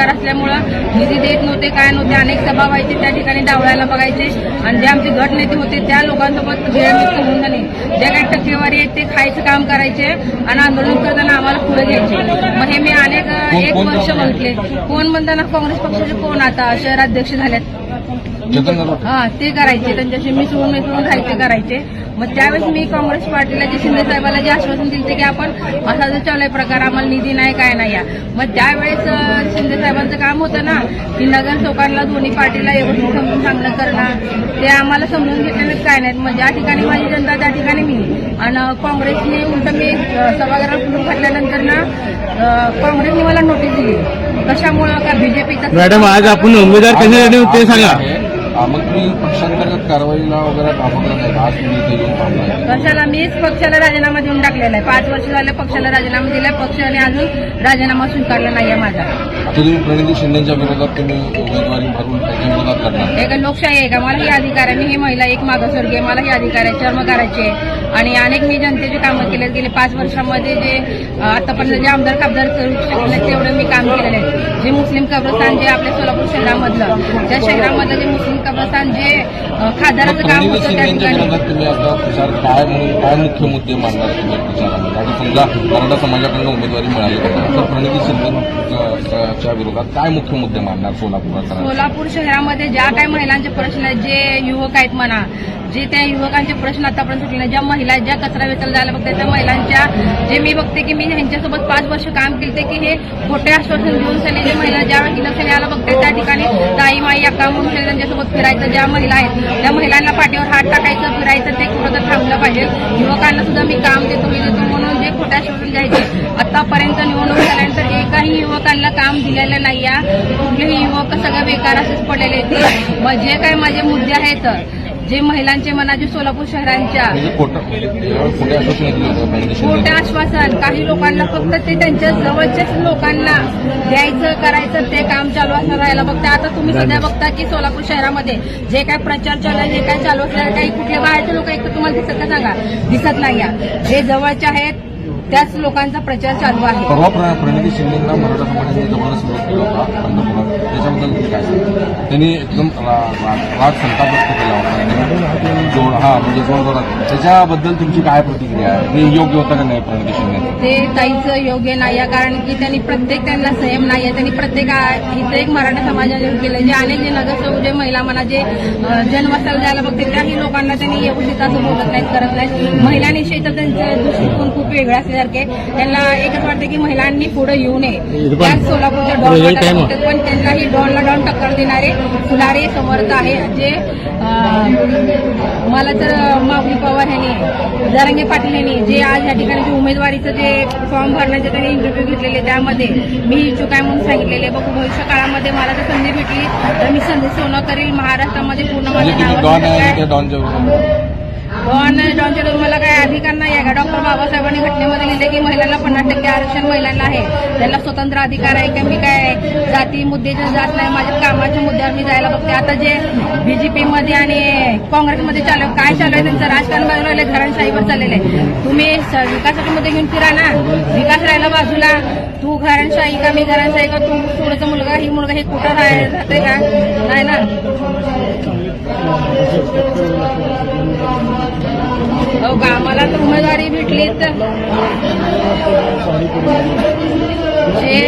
सरकार असल्यामुळं निधी देत नव्हते काय नव्हते अनेक सभा व्हायचे त्या ठिकाणी डावळायला बघायचे. आणि जे आमचे गट नेते होते त्या लोकांसोबत वेळमित होऊन झाले जे काही टक्केवारी आहे ते खायचं काम करायचे आणि आंदोलन करताना आम्हाला पुढे घ्यायचे. मग हे मी अनेक एक वर्ष बघितले कोण म्हणताना काँग्रेस पक्षाचे कोण आता? शहराध्यक्ष झाल्यात. हा ते करायचे. त्यांच्याशी मिसळून मिसळून राहायचे करायचे. मग त्यावेळेस मी काँग्रेस पार्टीला जे शिंदे साहेबाला जे आश्वासन दिले की आपण असा जो चालू प्रकार आम्हाला निधी नाही काय नाही या. मग त्यावेळेस शिंदे साहेबांचं काम होतं ना की नगर चौकांना दोन्ही पार्टीला व्यवस्थित समजून सांगणं करणं ते आम्हाला समजून घेतलेलं काय नाहीत. मग ज्या ठिकाणी माझी जनता त्या ठिकाणी मी. आणि काँग्रेसने उलट मी सभागृहात फुटून फाटल्यानंतर ना काँग्रेसने मला नोटीस दिली. कशामुळं? का बीजेपीचा मॅडम आज आपण उमेदवार कशासाठी ते सांगा. मग तुम्ही पक्षांतर्गत कारवाईला वगैरे घाबरला नाही का? आज तुम्ही इथे येऊन थांबलाय पक्षाला मीच पक्षाला राजीनामा देऊन टाकलेला आहे. पाच वर्ष झाले पक्षाला राजीनामा दिला पक्षाने अजून राजीनामा स्वीकारला नाहीये माझा. आता तुम्ही प्रणिती शिंदेच्या विरोधात तुम्ही उमेदवारी भरून त्याच्या विरोधात करणार. एक लोकशाही आहे का? मला ही अधिकार आहे. मी ही महिला एक मागासवर्गीय आहे. मला ही अधिकार आहे. चर्म करायचे आहे. आणि अनेक मी जनतेचे कामं केले गेले पाच वर्षामध्ये जे अं, आतापर्यंत जे आमदार खासदार करू शकले नाही, तेवढं मी काम केलेलं आहे. जे मुस्लिम कब्रस्तान जे आपल्या सोलापूर शहरामधलं त्या शहरामधलं जे मुस्लिम कब्रस्तान जे खासदाराचं काम होतं त्या ठिकाणी. काय मुख्य मुद्दे मांडणार आता समजा मराठा समाजाकडनं उमेदवारी मिळाली तर प्रणिती शिंदेच्या विरोधात काय मुख्य मुद्दे मांडणार सोलापुरात सोलापूर शहरामध्ये ज्या काही महिलांचे प्रश्न आहेत जे युवक आहेत म्हणा जे त्या युवकांचे प्रश्न आतापर्यंत सुटले ज्या महिला ज्या कचरा वेचला जायला बघतात त्या महिलांच्या जे मी बघते की मी ह्यांच्यासोबत पाच वर्ष काम केले की हे खोटे आश्वासन देऊन सनी जे महिला ज्या इलेक्शन यायला बघते त्या ठिकाणी ताई माई अक्का म्हणून सनी त्यांच्यासोबत फिरायचं ज्या महिला आहेत त्या महिलांना पाठीवर हात टाकायचं फिरायचं ते कुठं तर थांबलं पाहिजे. युवकांना सुद्धा मी काम देतो मी देतो म्हणून जे खोट्या शोधून द्यायचे आतापर्यंत निवडणूक झाल्यानंतर एकाही युवकांना काम दिलेलं नाही आहे. सगळं बेकार असेच पडलेले मग जे काही माझे मुद्दे आहेत जे महिलांचे म्हणा जे सोलापूर शहरांच्या. खोटं खोटे आश्वासन काही लोकांना फक्त ते त्यांच्या जवळच्याच लोकांना द्यायचं करायचं ते काम चालू असं राहायला बघता. आता तुम्ही सध्या बघता की सोलापूर शहरामध्ये जे काय प्रचार चालू आहे जे काय चालू असणार काही कुठले बाहेरचे लोक एक तर तुम्हाला दिसत का सांगा. दिसत नाही आहे. जे जवळचे आहेत त्याच लोकांचा प्रचार चालू आहे. परवा प्रणिती शिंदेना मराठा समाजाने जबरदस्त विरोध केला होता पंतप्रधान. त्याच्याबद्दल काय त्यांनी एकदम रा- राग संताप व्यक्त केला होता. हा म्हणजे जोरजोरात त्याच्याबद्दल तुमची काय प्रतिक्रिया आहे? हे योग्य होतं का नाही प्रणिती शिंदे? ते ताईचं योग्य नाही आहे कारण की त्यांनी प्रत्येक त्यांना संयम नाही आहे. त्यांनी प्रत्येक आ- इथं एक मराठा समाजाने केलं जे अनेक जे नगरसेवक जे महिला म्हणा जे अ, जन्मस्थळ जायला बघते त्याही लोकांना त्यांनी व्यवस्थित असं बोलत नाहीत करत नाहीत. महिलांविषयी तर त्यांचं दृष्टिकोन खूप वेगळा असल्यासारखे. त्यांना एकच वाटतं की महिलांनी पुढे येऊ नये. त्याच सोलापूरच्या डॉन. बघतात, पण त्यांनाही डॉनला डॉन टक्कर देणारे फुलारे समर्थ आहे. जे अ, मला तर माऊली पवार यांनी जरंगे पाटील यांनी जे आज या ठिकाणी जे उमेदवारीचं जे फॉर्म भरण्याचे त्यांनी इंटरव्ह्यू घेतलेले त्यामध्ये मी इच्छुक आहे म्हणून सांगितलेले बघू भविष्य काळामध्ये मला जर संधी भेटली तर मी संधी सोनं करील. महाराष्ट्रामध्ये पूर्ण माझ्या डॉन डॉनच्या मला काय अधिकार नाही आहे का? डॉक्टर बाबासाहेबांनी घटनेमध्ये महिलांना पन्नास टक्के आरक्षण महिलांना आहे. त्यांना स्वतंत्र अधिकार आहे का मी काय जाती मुद्द्याच्या जात नाही माझ्या कामाच्या मुद्द्यावर मी जायला बघते. आता जे बीजेपीमध्ये आणि काँग्रेसमध्ये चालू काय चालू आहे त्यांचं? राजकारण बनवलेलं राहिले घरांशाहीवर चाललेलं आहे. तुम्ही विकासाच्या मुद्दे घेऊन फिरा ना. विकास राहिला बाजूला. तू घराणशाही का मी घरांशाही का? तू थोडंसं मुलगा ही मुलगा हे कुठं राह- राहते का? नाही ना. हो का आम्हाला तर उमेदवारी भेटली तर म्हणजे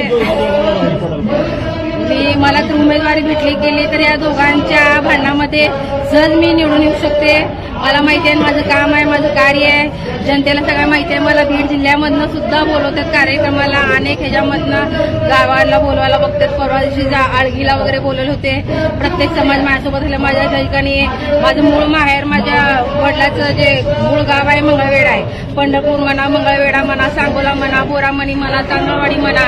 मी मला तर उमेदवारी भेटली गेली तर या दोघांच्या भांडणामध्ये सहज मी निवडून येऊ शकते. मला माहिती आहे माझं काम आहे माझं कार्य आहे. जनतेला सगळं माहिती आहे. मला बीड जिल्ह्यामधनं सुद्धा बोलवतात कार्यक्रमाला. अनेक ह्याच्यामधनं गावाला बोलवायला बघतात. परवा दिवशी जा आळगीला वगैरे बोलवले होते. प्रत्येक समाज माझ्यासोबत आले. माझ्या ठिकाणी माझं मूळ माहेर माझ्या वडिलाचं जे मूळ गाव आहे मंगळवेढा आहे. पंढरपूर म्हणा मंगळवेढा म्हणा सांगोला म्हणा बोरामणी म्हणा तांदळवाडी म्हणा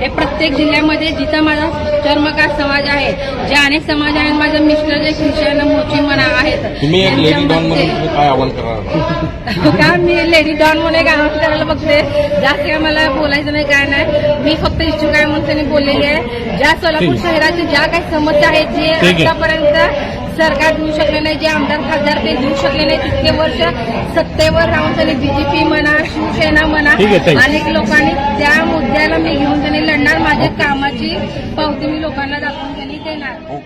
हे प्रत्येक जिल्ह्यामध्ये जिथं माझा चर्मकार समाज आहे जे अनेक समाज आहेत माझं मिस्टर जे ख्रिश्चन मोची म्हणा आहेत काय आव्हान करणार? का मी लेडी डॉन म्हणून गावात करायला बघते जास्त काय मला बोलायचं नाही काय नाही मी फक्त इच्छुक आहे म्हणून त्यांनी बोललेली आहे ज्या सोलापूर ठीक. शहराच्या ज्या काही समस्या आहेत जे. आतापर्यंत सरकार देऊ शकले नाही जे आमदार खासदार ते देऊ शकले नाही तितके वर्ष सत्तेवर राहून त्यांनी बीजेपी म्हणा शिवसेना म्हणा. अनेक लोकांनी त्या मुद्द्याला मी घेऊन त्यांनी लढणार माझ्या कामाची पावती मी लोकांना दाखवून त्यांनी देणार